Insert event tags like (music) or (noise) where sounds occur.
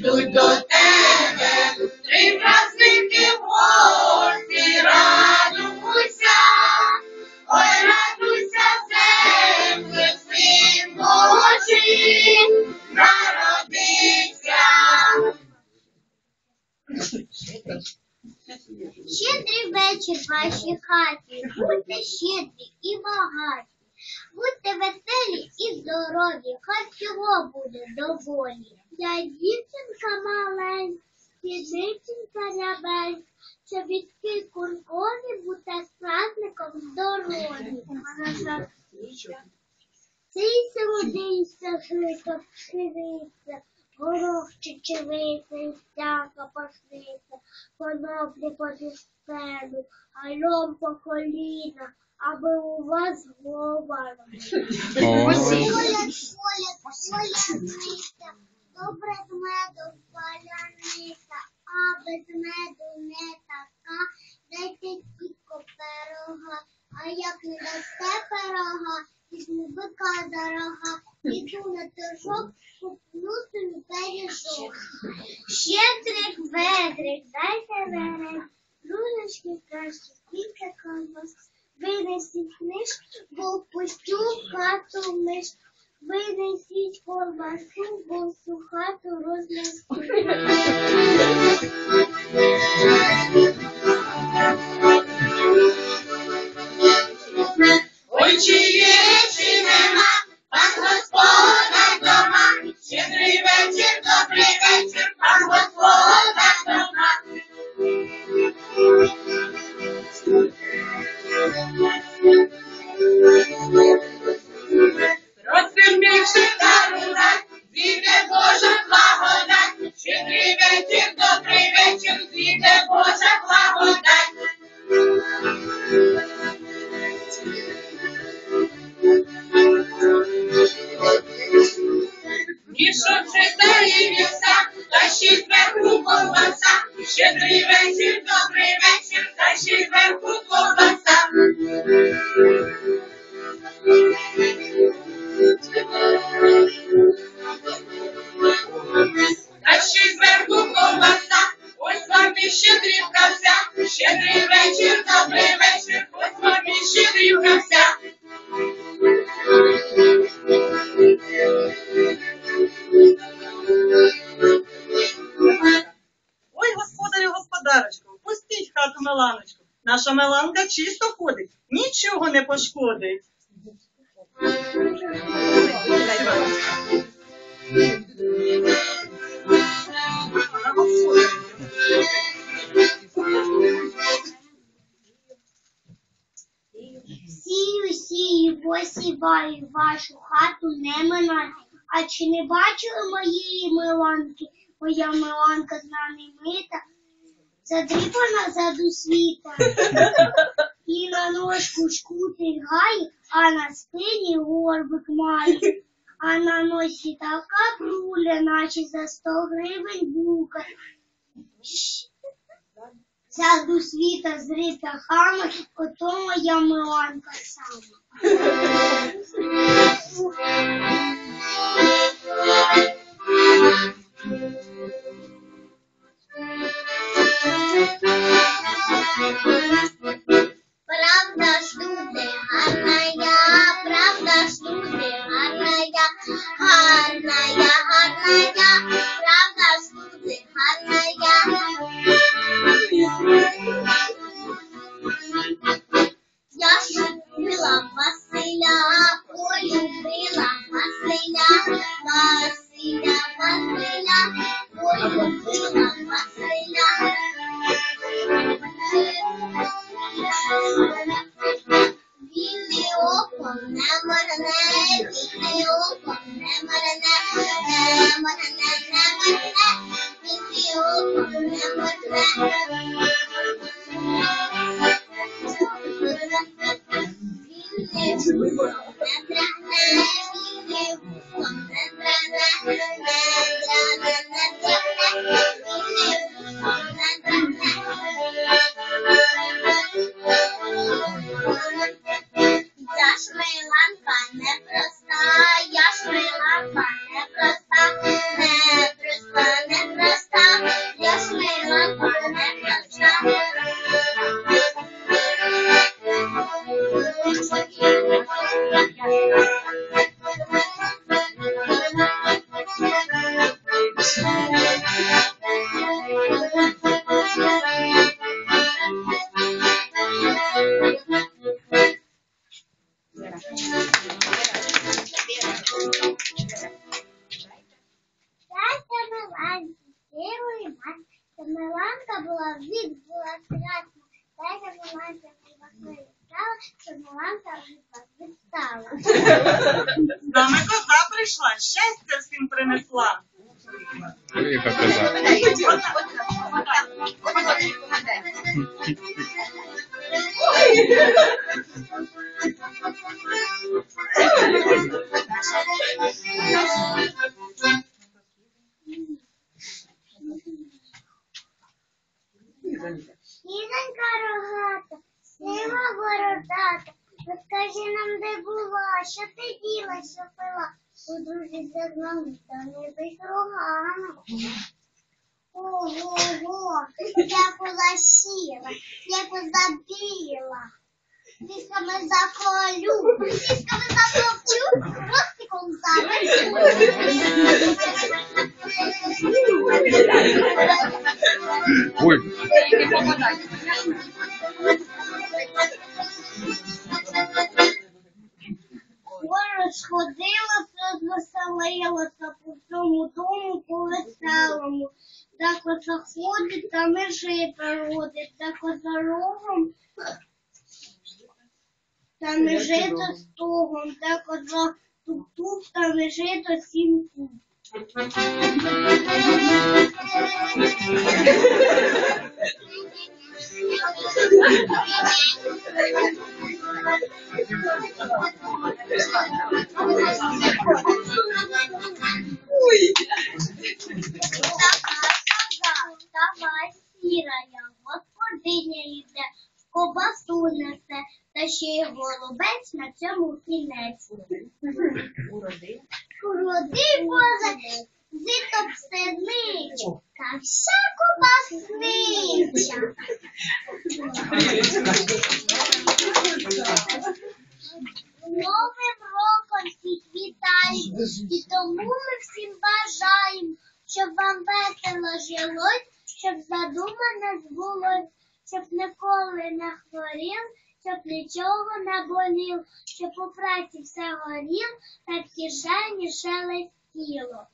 прийдуть до тебе, три праздники гості, радуйся, ой, радуйся, земле, син Божий, народився. Щедрий вечір в вашій хаті, будьте щедрі і багаті, будьте веселі і здорові, хай всього буде доволі. Я дівчинка маленька, дівчинка рябенька, чобітки куркові, будьте з праздником здорові. Цейся водиця, жито, пшениця, горох чечевиця, стяка пашниця, коноплі по стену, альом по коліна, аби у вас голова. Поля, поля, поля, нита, добре з меду паляниця, а без меду не така, дайте тільки пирога, а як не дасте пирога, візьму бика дорога, іду на торжок, куплю собі пиріжок. Щедрик, ведрик, дайте верек, дружечки кращі, кілька колбас, винесіть книжку, бо впустю в хату миш. Винесіть колбасу, бо сухату хату (laughs) вечір, добрий вечір, та ще й зверху ковбаса. Та ще й зверху ковбаса, ось вам і щедрівка вся. Щедрий вечір, добрий вечір, ось вам і щедрівка вся. Хату Меланочку. Наша Меланка чисто ходить, нічого не пошкодить. Сію, сію, посіваю вашу хату не минати. А чи не бачили моєї Миланки? Моя Миланка з нами мита, задріпана заду світа. (laughs) І на ножку шкутик гає, а на спині горбик має. А на носі така бруля, наче за сто гривень бука. Заду світа з ритахами, ото моя Миланка сама. (laughs) Thank you. Thank you. Миланка була коза прийшла, щастя всім принесла. Коза. Рогата, сива бородата, розкажи нам, де була, що ти діла, що пила, подружися з нами, та не будь рогана. Ого-го, я була сіла, я була біла. Трісками заколю, трісками затовчу, звеселилася по всьому дому по веселому. Та коза ходить, та межи проводить, та коза рогом, та межи то стогом, та коза тук-тук, та межи то сім куб. (laughs) Давай, сірая, господиня йде, кобасу несе, та ще й голубець на цьому кінець. Уроди Боже, зито псеничу, бажаємо, щоб вам весело жилось, щоб задумане збулось, щоб ніколи не хворів, щоб нічого не болів, щоб у праці все горів, та в кишені шелестіло.